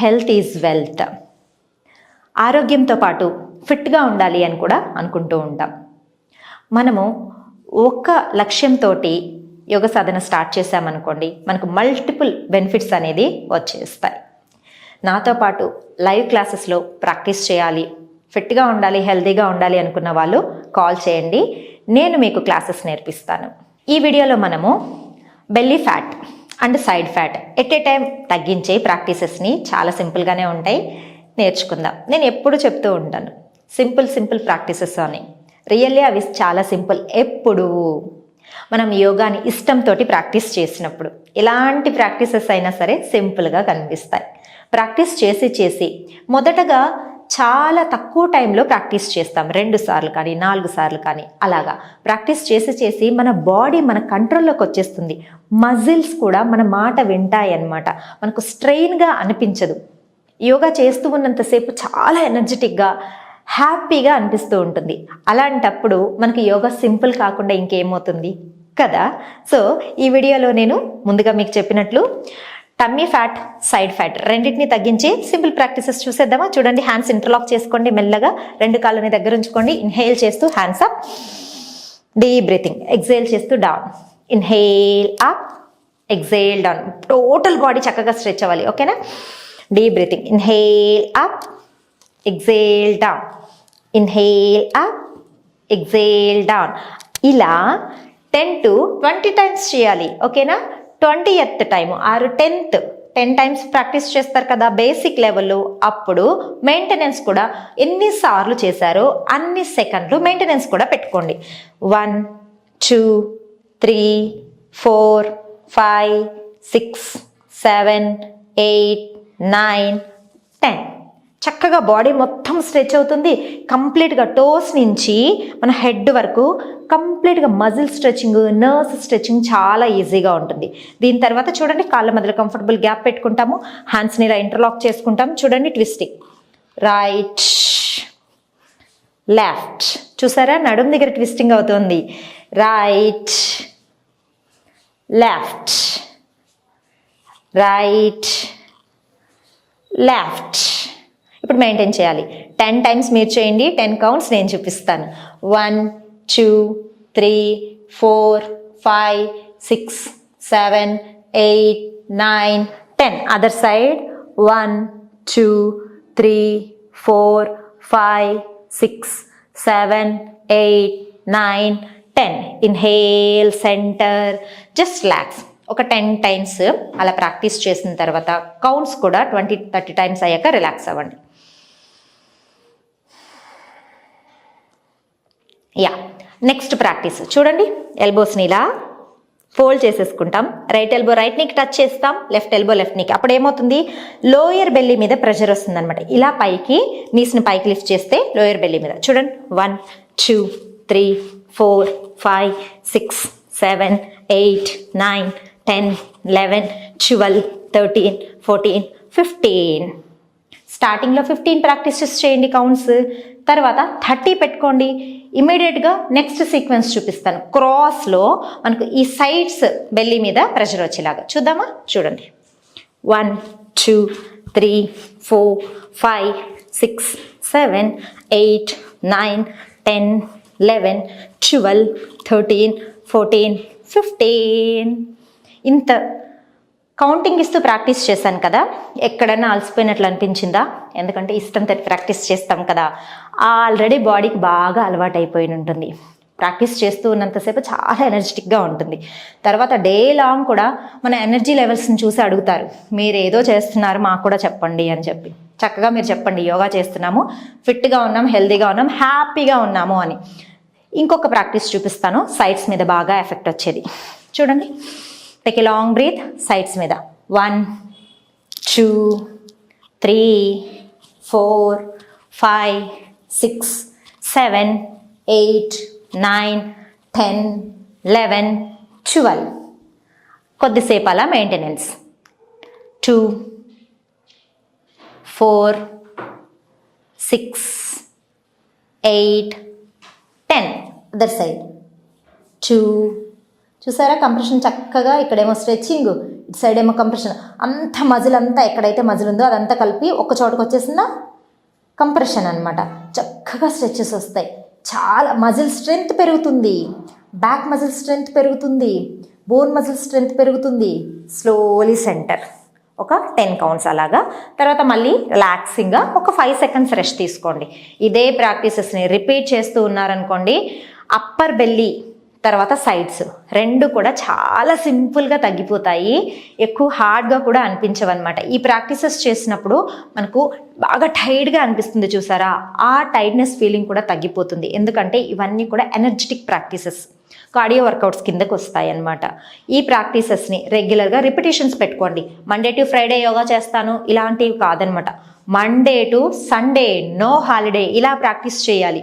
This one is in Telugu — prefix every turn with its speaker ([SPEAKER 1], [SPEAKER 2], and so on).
[SPEAKER 1] Health is wealth. ఆరోగ్యంతో పాటు ఫిట్గా ఉండాలి అని కూడా అనుకుంటూ ఉంటాం. మనము ఒక లక్ష్యంతో యోగ సాధన స్టార్ట్ చేశామనుకోండి మనకు మల్టిపుల్ బెనిఫిట్స్ అనేది వచ్చేస్తాయి. నాతో పాటు లైవ్ క్లాసెస్లో ప్రాక్టీస్ చేయాలి ఫిట్గా ఉండాలి హెల్తీగా ఉండాలి అనుకున్న వాళ్ళు కాల్ చేయండి. నేను మీకు క్లాసెస్ నేర్పిస్తాను. ఈ వీడియోలో మనము belly fat and side fat. At a time తగ్గించే ప్రాక్టీసెస్ని చాలా సింపుల్గానే ఉంటాయి. నేర్చుకుందాం. నేను ఎప్పుడు చెప్తూ ఉంటాను సింపుల్ సింపుల్ ప్రాక్టీసెస్ అని. రియల్లీ అవి చాలా సింపుల్. ఎప్పుడు? మనం యోగాని ఇష్టంతో ప్రాక్టీస్ చేసినప్పుడు. ఎలాంటి ప్రాక్టీసెస్ అయినా సరే సింపుల్గా కనిపిస్తాయి. ప్రాక్టీస్ చేసి చేసి మొదటగా చాలా తక్కువ టైంలో ప్రాక్టీస్ చేస్తాం. రెండు సార్లు కానీ నాలుగు సార్లు కానీ అలాగా. ప్రాక్టీస్ చేసి చేసి మన బాడీ మన కంట్రోల్లోకి వచ్చేస్తుంది. మజిల్స్ కూడా మన మాట వింటాయి అన్నమాట. మనకు స్ట్రెయిన్గా అనిపించదు. యోగా చేస్తూ ఉన్నంతసేపు చాలా ఎనర్జెటిక్గా హ్యాపీగా అనిపిస్తూ ఉంటుంది. అలాంటప్పుడు మనకి యోగా సింపుల్ కాకుండా ఇంకేమవుతుంది? కదా? సో ఈ వీడియోలో నేను ముందుగా మీకు చెప్పినట్లు టమ్మీ ఫ్యాట్ సైడ్ ఫ్యాట్ రెండింటిని తగ్గించి సింపుల్ ప్రాక్టీసెస్ చూసేద్దామా? చూడండి హ్యాండ్స్ ఇంటర్లాక్ చేసుకోండి మెల్లగా. రెండు కాళ్ళని దగ్గర ఉంచుకోండి. ఇన్హేల్ చేస్తూ hands up deep breathing exhale చేస్తూ down inhale up exhale down total body చక్కగా స్ట్రెచ్ అవ్వాలి. ఓకేనా? Deep breathing inhale up exhale down inhale up exhale down ఇలా టెన్ టు ట్వంటీ టైమ్స్ చేయాలి. ఓకేనా? ట్వంటీ ఎత్ టైము ఆరు టెన్త్. టెన్ టైమ్స్ ప్రాక్టీస్ చేస్తారు కదా బేసిక్ లెవెల్లో అప్పుడు మెయింటెనెన్స్ కూడా ఎన్నిసార్లు చేశారో అన్ని సెకండ్లు మెయింటెనెన్స్ కూడా పెట్టుకోండి. One two three four five six seven eight nine ten. చక్కగా బాడీ మొత్తం స్ట్రెచ్ అవుతుంది. కంప్లీట్గా టోస్ నుంచి మన హెడ్ వరకు కంప్లీట్గా మజిల్ స్ట్రెచింగ్ నర్వ్స్ స్ట్రెచింగ్ చాలా ఈజీగా ఉంటుంది. దీని తర్వాత చూడండి కాళ్ళ మధ్యలో కంఫర్టబుల్ గ్యాప్ పెట్టుకుంటాము. హ్యాండ్స్ని ఇలా ఇంటర్లాక్ చేసుకుంటాము చూడండి ట్విస్టింగ్ రైట్ లెఫ్ట్ చూసారా? నడుం దగ్గర ట్విస్టింగ్ అవుతుంది. రైట్ లెఫ్ట్ రైట్ లెఫ్ట్ ఇప్పుడు మెయింటైన్ చేయాలి. టెన్ టైమ్స్ మీరు చేయండి టెన్ కౌంట్స్ నేను చూపిస్తాను. One two three four five six seven eight nine ten other side one two three four five six seven eight nine ten inhale center just relax ఒక టెన్ టైమ్స్ అలా ప్రాక్టీస్ చేసిన తర్వాత కౌంట్స్ కూడా ట్వంటీ థర్టీ టైమ్స్ అయ్యాక రిలాక్స్ అవ్వండి. యా నెక్స్ట్ ప్రాక్టీస్ చూడండి. ఎల్బోస్ని ఇలా ఫోల్డ్ చేసేసుకుంటాం. రైట్ ఎల్బో రైట్ నీకి టచ్ చేస్తాం. లెఫ్ట్ ఎల్బో లెఫ్ట్ నీకి అప్పుడు ఏమవుతుంది? లోయర్ బెల్లీ మీద ప్రెషర్ వస్తుంది అనమాట ఇలా పైకి నీస్ని పైకి లిఫ్ట్ చేస్తే లోయర్ బెల్లీ మీద. చూడండి. One two three four five six seven eight nine ten eleven twelve thirteen fourteen fifteen స్టార్టింగ్లో ఫిఫ్టీన్ ప్రాక్టీసెస్ చేయండి కౌంట్స్ తర్వాత థర్టీ పెట్టుకోండి. ఇమీడియట్గా నెక్స్ట్ సీక్వెన్స్ చూపిస్తాను. క్రాస్లో మనకు ఈ సైడ్స్ బెల్లి మీద ప్రెషర్ వచ్చేలాగా. చూద్దామా? చూడండి. One two three four five six seven eight nine ten eleven twelve thirteen fourteen fifteen. ఇంత కౌంటింగ్ ఇస్తూ ప్రాక్టీస్ చేశాను కదా. ఎక్కడైనా అలసిపోయినట్లు అనిపించిందా? ఎందుకంటే ఇష్టంతో ప్రాక్టీస్ చేస్తాం కదా. ఆల్రెడీ బాడీకి బాగా అలవాటు అయిపోయి ఉంటుంది. ప్రాక్టీస్ చేస్తూ ఉన్నంతసేపు చాలా ఎనర్జెటిక్గా ఉంటుంది. తర్వాత డే లాంగ్ కూడా మన ఎనర్జీ లెవెల్స్ని చూసి అడుగుతారు. మీరు ఏదో చేస్తున్నారు మాకు కూడా చెప్పండి అని చెప్పి. చక్కగా మీరు చెప్పండి యోగా చేస్తున్నాము ఫిట్గా ఉన్నాం హెల్తీగా ఉన్నాం హ్యాపీగా ఉన్నాము అని. ఇంకొక ప్రాక్టీస్ చూపిస్తాను. సైట్స్ మీద బాగా ఎఫెక్ట్ వచ్చేది. చూడండి. Take a long breath sides మీద. One two three four five six seven eight nine ten eleven twelve కొద్దిసేపు అలా maintenance two four six eight ten other side two చూసారా? కంప్రెషన్ చక్కగా ఇక్కడేమో స్ట్రెచ్చింగ్. ఇటు సైడ్ ఏమో కంప్రెషన్. అంత మజిల్ అంతా ఎక్కడైతే మజిల్ ఉందో అదంతా కలిపి ఒక చోటకు వచ్చేసిందా? కంప్రెషన్ అనమాట చక్కగా స్ట్రెచెస్ వస్తాయి. చాలా మజిల్ స్ట్రెంగ్త్ పెరుగుతుంది. బ్యాక్ మజిల్ స్ట్రెంగ్త్ పెరుగుతుంది. బోన్ మజిల్ స్ట్రెంగ్త్ పెరుగుతుంది. Slowly center. ఒక టెన్ కౌంట్స్ అలాగా. తర్వాత మళ్ళీ రిలాక్సింగ్గా ఒక ఫైవ్ సెకండ్స్ రెస్ట్ తీసుకోండి. ఇదే ప్రాక్టీసెస్ని రిపీట్ చేస్తూ ఉన్నారనుకోండి అప్పర్ బెల్లీ తర్వాత సైడ్స్. రెండు కూడా చాలా సింపుల్గా తగ్గిపోతాయి. ఎక్కువ హార్డ్గా కూడా అనిపించవన్నమాట. ఈ ప్రాక్టీసెస్ చేసినప్పుడు మనకు బాగా టైర్డ్గా అనిపిస్తుంది చూసారా? ఆ టైర్డ్నెస్ ఫీలింగ్ కూడా తగ్గిపోతుంది. ఎందుకంటే ఇవన్నీ కూడా ఎనర్జెటిక్ ప్రాక్టీసెస్. కార్డియో వర్కౌట్స్ కిందకు వస్తాయి అన్నమాట ఈ ప్రాక్టీసెస్ని రెగ్యులర్గా రిపిటేషన్స్ పెట్టుకోండి. మండే టు ఫ్రైడే యోగా చేస్తాను. ఇలాంటివి కాదనమాట Monday to Sunday no holiday ఇలా ప్రాక్టీస్ చేయాలి.